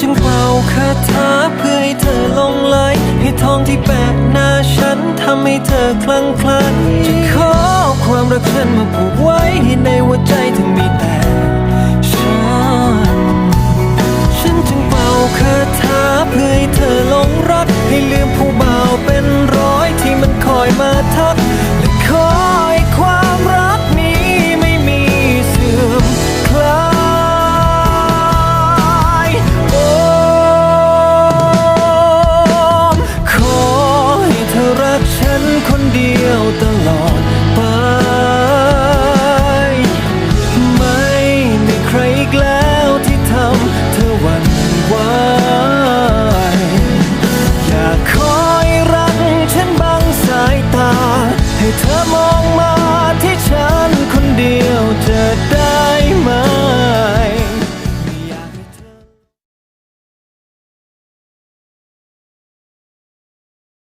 จึงเป่าคาถาเพื่อให้เธอลงไหลให้ทองที่แปะหน้าฉันทำให้เธอคลั่งไคล้จะขอความรักฉันมาผูก